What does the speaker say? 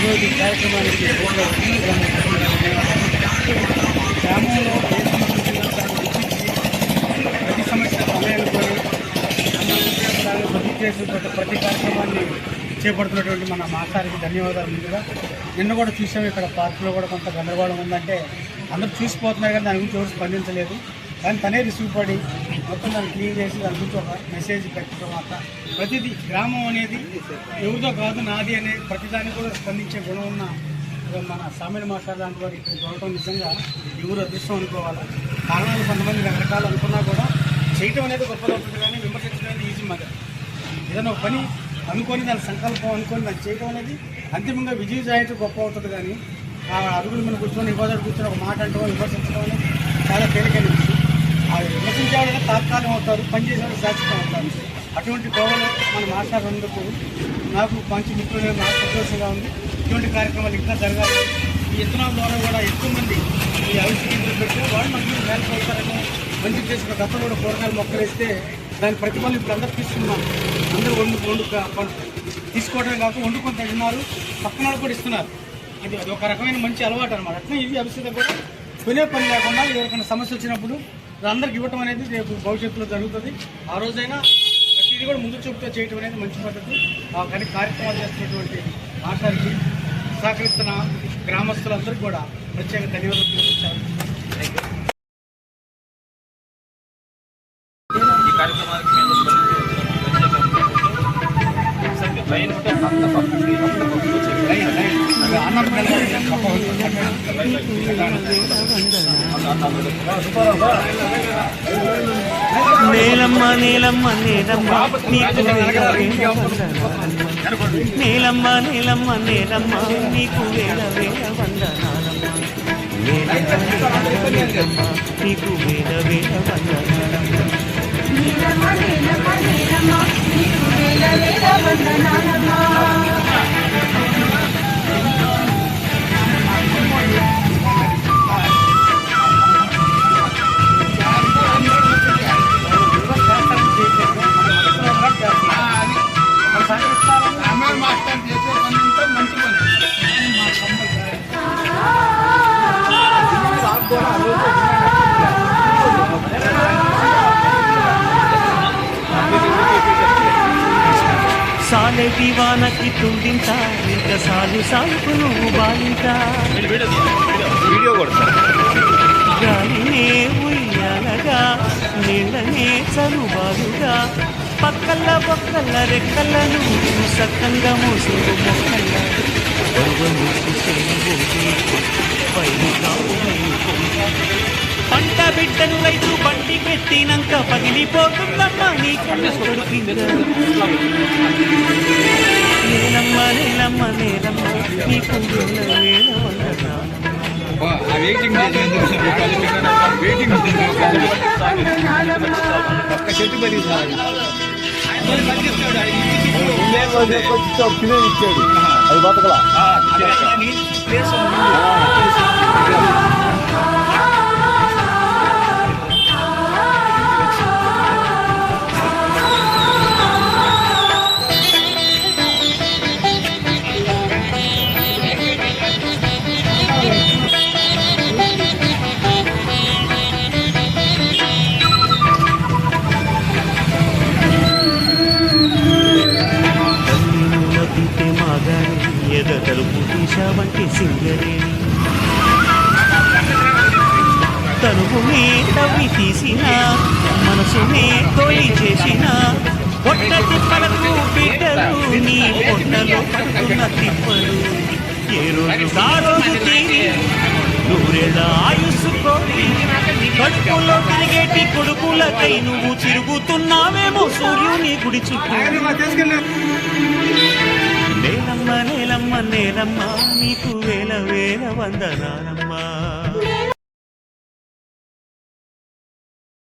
ఈరోజు కార్యక్రమానికి గ్రామంలో ప్రతి సమస్య సమయాన్ని ప్రతి ప్రతి కార్యక్రమాన్ని చేపడుతున్నటువంటి మన మాసారికి ధన్యవాదాలు ముందుగా. నిన్న కూడా చూసాము ఇక్కడ పార్కులో కూడా కొంత గందరగోళం ఉందంటే అందరూ చూసిపోతున్నారు కానీ దాని గురించి ఎవరు స్పందించలేదు. దాన్ని తనే రిసీవ్ పడి మొత్తం దాన్ని క్లీన్ చేసి దాని గురించి ఒక మెసేజ్ పెట్టిన తర్వాత ప్రతిదీ గ్రామం అనేది ఎవరిదో కాదు నాది అనే ప్రతిదాన్ని కూడా స్పందించే గుణం ఉన్న మన సామెల మాస్టర్ లాంటి వారు ఇక్కడ దొరకడం నిజంగా ఎవరు అదృష్టం అనుకోవాలి? కారణాలు కొంతమంది రకరకాలు అనుకున్నా కూడా చేయటం అనేది గొప్పది అవుతుంది కానీ విమర్శించడం అనేది ఈజీ మాట ఏదైనా ఒక పని అనుకొని దాని సంకల్పం అనుకొని దాన్ని చేయడం అనేది అంతిమంగా విజయ జాయితీ గొప్ప అవుతుంది కానీ ఆ అరుగుల మీద కూర్చొని ఇంకోసారి కూర్చొని ఒక మాట అంటాం విమర్శించడం అనేది చాలా తేలికైన విషయం తాత్కాలం అవుతారు పనిచేసేవాళ్ళు శాశ్వతం అవుతారు. అటువంటి కోవలు మన మాట్లాడినందుకు నాకు మంచి మిత్రులు నాకు సంతోషంగా ఉంది. ఇటువంటి కార్యక్రమాలు ఇంకా జరగాలి. ఈ ఇత్తనాల ద్వారా కూడా ఎక్కువ మంది ఈ అవిష్కరించిన పెట్టి వాళ్ళు మనకి మేలు అవుతారని మంచి చేసిన గతంలో కూడా కూరగాయలు మొక్కలు వేస్తే దాని ప్రతిఫలం ఇప్పుడు అందరూ తీసుకున్నాం. అందరూ వండు వండు తీసుకోవడమే కాక వండుకొని తింటున్నారు. పక్కన వాళ్ళు కూడా ఇస్తున్నారు. అది అది ఒక రకమైన మంచి అలవాటు అనమాట అట్లా ఇది అభివృద్ధి కూడా వినే పని లేకుండా ఎవరికైనా సమస్య వచ్చినప్పుడు అందరికి ఇవ్వటం అనేది రేపు భవిష్యత్తులో జరుగుతుంది. ఆ రోజైనా ప్రతిదీ కూడా ముందు చూపుతో చేయటం అనేది మంచి పద్ధతి. ఆ కానీ కార్యక్రమాలు చేస్తున్నటువంటి మాట్లాడికి సహకరిస్తున్న గ్రామస్తులందరికీ కూడా ప్రత్యేక ధన్యవాదాలు తెలియజేశారు ఈ కార్యక్రమానికి మేము ప్రత్యేక నీలమ్మ నీలమ్మ నీలమ్మ నీకు నీలమ్మ నీలమ్మ నీలమ్మ నీకు వేల వేల వందనాలమ్మ. నీకు వేల వేల వందనాలమ్మ. సాలెటి వానకి తుండింత. ఇంక సాలు సాలుకు నువ్వు బాలింత వీడియో కూడా గాలినే ఉయ్యాలగా నీళ్ళనే చలుబాలుగా పక్కల్ల పక్కల్ల రెక్కల్ల నువ్వు సక్కంగా కావు పంట బిడ్డను రైతు బండికెత్తినాక పగిలిపోతుందమ్మా నీ కళ్ళు కొడుకింద నేలమ్మ నేలమ్మ నేలమ్మ నీకు వేల ఇచ్చాడు అది బతకలా తలుపు తీశావంటే సింగరేణి తనువునే తవ్వి తీసిన మనసునే తొలి చేసిన పొట్ట తిప్పలకు బిడ్డలు నీ పొట్టలో పడుతున్న తిప్పలు. ఏ రోజు ఆ రోజు తీరి నూరేళ్ళ ఆయుస్సు కోరి కడుపులో తిరిగేటి కొడుకులకై నువ్వు తిరుగుతున్నావేమో సూర్యుని గుడి చుట్టూ. నేలమ్మ నేలమ్మ నేనమ్మా నీకు వేల వేల వందనాలమ్మా.